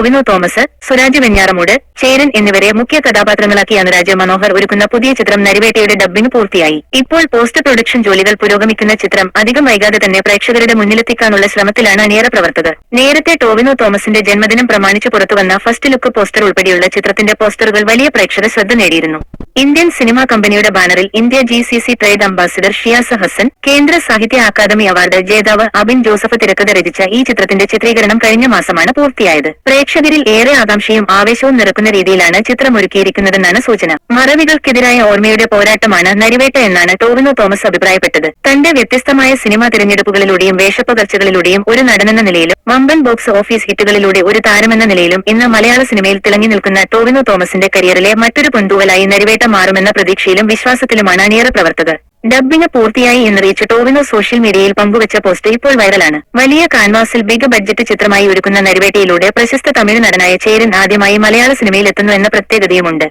ടോവിനോ തോമസ് സുരാജ് വെഞ്ഞാറമൂട് ചേരൻ എന്നിവരെ മുഖ്യ കഥാപാത്രങ്ങളാക്കിയാണ് രാജീവ് മനോഹർ ഒരുക്കുന്ന പുതിയ ചിത്രം നരിവേട്ടയുടെ ഡബ്ബിംഗ് പൂർത്തിയായി. ഇപ്പോൾ പോസ്റ്റ് പ്രൊഡക്ഷൻ ജോലികൾ പുരോഗമിക്കുന്ന ചിത്രം അധികം വൈകാതെ തന്നെ പ്രേക്ഷകരുടെ മുന്നിലെത്തിക്കാനുള്ള ശ്രമത്തിലാണ് അണിയറ പ്രവർത്തകർ. നേരത്തെ ടോവിനോ തോമസിന്റെ ജന്മദിനം പ്രമാണിച്ച് പുറത്തുവന്ന ഫസ്റ്റ് ലുക്ക് പോസ്റ്റർ ഉൾപ്പെടെയുള്ള ചിത്രത്തിന്റെ പോസ്റ്ററുകൾ വലിയ പ്രേക്ഷക ശ്രദ്ധ നേടിയിരുന്നു. ഇന്ത്യൻ സിനിമാ കമ്പനിയുടെ ബാനറിൽ India G C C trade ambassador Shiyas Hassan Kendra Sahitya Akademi award ജേതാവ് അബിൻ ജോസഫ് തിരക്കഥ രചിച്ച ഈ ചിത്രത്തിന്റെ ചിത്രീകരണം കഴിഞ്ഞ മാസമാണ് പൂർത്തിയായത്. പ്രേക്ഷകരിൽ ഏറെ ആകാംക്ഷയും ആവേശവും നിറക്കുന്ന രീതിയിലാണ് ചിത്രം ഒരുക്കിയിരിക്കുന്നതെന്നാണ് സൂചന. മറവികൾക്കെതിരായ ഓർമ്മയുടെ പോരാട്ടമാണ് നരിവേട്ട എന്നാണ് ടോവിനോ തോമസ് അഭിപ്രായപ്പെട്ടത്. തന്റെ വ്യത്യസ്തമായ സിനിമാ തിരഞ്ഞെടുപ്പുകളിലൂടെയും വേഷപ്പകർച്ചകളിലൂടെയും ഒരു നടനെന്ന നിലയിലും വമ്പൻ ബോക്സ് ഓഫീസ് ഹിറ്റുകളിലൂടെ ഒരു താരമെന്ന നിലയിലും ഇന്ന് മലയാള സിനിമയിൽ തിളങ്ങി നിൽക്കുന്ന ടോവിനോ തോമസിന്റെ കരിയറിലെ മറ്റൊരു പൊന്തൂവലായി നരിവേട്ട മാറുമെന്ന പ്രതീക്ഷയിലും വിശ്വാസത്തിലുമാണ് അണിയറ പ്രവർത്തകർ. ഡബ്ബിംഗ് പൂർത്തിയായി എന്നറിയിച്ച് ടോവിനോ സോഷ്യൽ മീഡിയയിൽ പങ്കുവച്ച പോസ്റ്റ് ഇപ്പോൾ വൈറലാണ് വലിയ കാൻവാസിൽ ബിഗ് ബഡ്ജറ്റ് ചിത്രമായി ഒരുക്കുന്ന നരിവേട്ടയിലൂടെ പ്രശസ്ത തമിഴ് നടനായ ചേരൻ ആദ്യമായി മലയാള സിനിമയിൽ എത്തുന്നു എന്ന പ്രത്യേകതയുമുണ്ട്.